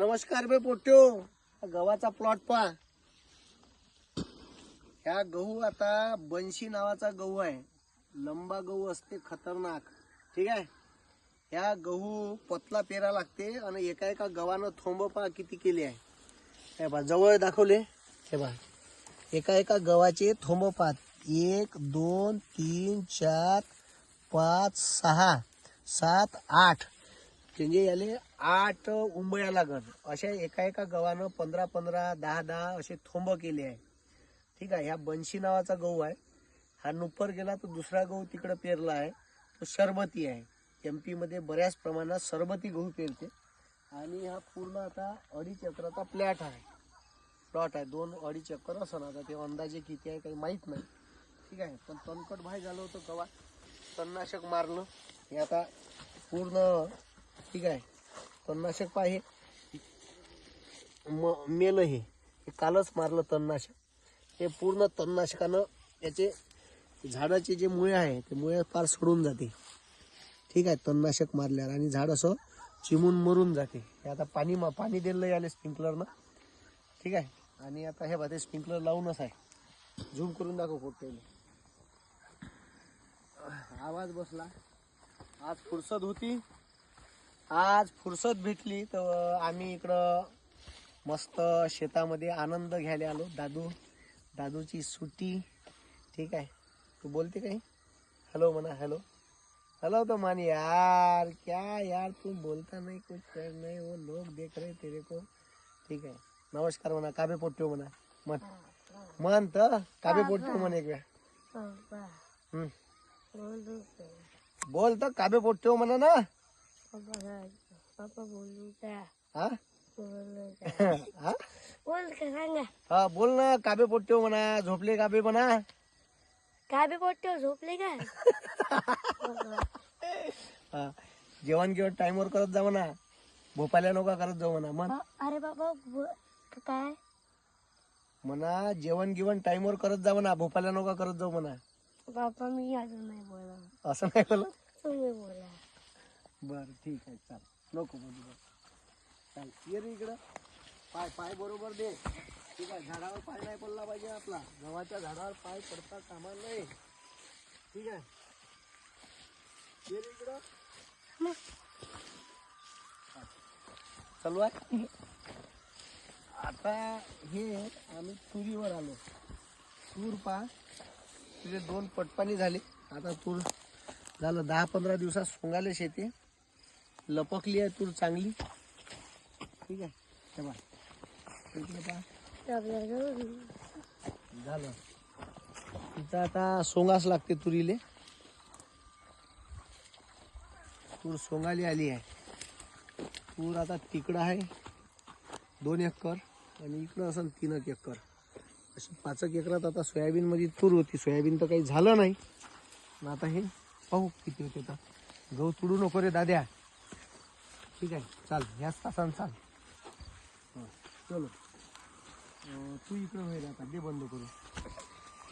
नमस्कार बे पोट्यो. गव्हाचा प्लॉट पहा. ह्या गहू आता बनशी नावाचा गहू आहे. लंबा गहू असते खतरनाक. ठीक आहे? ह्या गहू पतला पेरा लागते आणि एका एका गव्हानं थोंब पा किती केले आहे. हे पहा जवळ दाखवले. हे बा एका एका गव्हाचे थोंब पहा एक दोन तीन चार पाच सहा सात आठ. म्हणजे याले आठ उंबळ्या लागत. अशा एका एका गव्हानं पंधरा पंधरा दहा दहा असे थोंब केले आहे. ठीक आहे ह्या बनशी नावाचा गहू आहे. हा नुपर गेला तो दुसरा गहू तिकडं पेरला आहे. तो शरबती आहे. एम पीमध्ये बऱ्याच प्रमाणात सरबती गहू पेरते. आणि हा पूर्ण आता अडीच एकराचा प्लॅट आहे. प्लॉट आहे. दोन अडीच एकर असं आता ते अंदाजे किती आहे काही माहीत नाही. ठीक आहे पण तणकट भाई झालं होतं गव्हा तणनाशक मारलं. हे आता पूर्ण ठीक आहे. तणनाशक पाहे म मेलं हे. कालच मारलं तणनाशक. हे पूर्ण तणनाशकानं याचे झाडाचे जे मुळे आहे ते मुळे फार सोडून जाते. ठीक आहे तणनाशक मारल्यावर. आणि झाड असं चिमून मरून जाते. हे आता पाणी मा पाणी दिलं याले स्प्रिंकलरनं. ठीक आहे. आणि आता हे बघा स्प्रिंकलर लावूनच आहे. झूम करून दाखव कुठे आवाज बसला. आज फुरसत होती. आज फुरसत भेटली तर आम्ही इकडं मस्त शेतामध्ये आनंद घ्यायला आलो. दादू दादूची सुट्टी ठीक आहे. तू बोलते काही? हॅलो म्हणा हॅलो हेलो तो मान यार क्या यार तू बोलता नहीं कुछ कर नहीं वो लोग देख रहे तेरे को. ठीक आहे. नमस्कार म्हणा काबे पोट्यो म्हणा. मन मन तर काबे पोट्यो म्हण एक वेळा. बोल तर काबे पोट्यो म्हणा ना. पप्पा काय पप्पा बोलू का हा? बोलू का हा? बोल का सांगा. हा बोल ना काबे पोट्यो म्हणा झोपले काबे म्हणा. काय बी पोट्टे झोपले का? हा जेवण गिवण टाइमवर करत जा म्हणा. भोपाल्या नका करत जाऊ म्हणा मन अरे बाबा काय? म्हणा जेवण गिवण टाइमवर करत जा म्हणा भोपाल्या नका करत जाऊ म्हणा. बाप्पा मी अजून नाही बोला असं नाही बोला तुम्ही बोला. बर ठीक आहे चाल. नको बोलू बरं. चाल ये रे इकडं. पाय पाय बरोबर दे. ठीक आहे झाडावर पाय नाही पडला पाहिजे आपला. गव्हाच्या झाडावर पाय पडता कामा नाही ठीक आहे? ये रे इकडं. चालू आहे आता हे आम्ही तुरीवर आलो. तूर पा तिथे दोन पटपाणी झाले. आता तूर झालं दहा पंधरा दिवसात सोंगालेच शेती. लपकली आहे तूर चांगली. ठीक आहे? झालं. तिथं आता सोंगास लागते तुरीले. तूर सोंगाली आली आहे. तूर आता तिकडं आहे. दोन एकर आणि इकडं असेल तीन एक एकर. अशी पाच एक एकरात आता सोयाबीन मध्ये तूर होती. सोयाबीन तर काही झालं नाही. आता हे पाहू किती होते तर. गहू तुडू नको रे दाद्या. ठीक आहे. चाल याच तासान चाल. चलो. तू इकडं होईल आता. दे बंद करू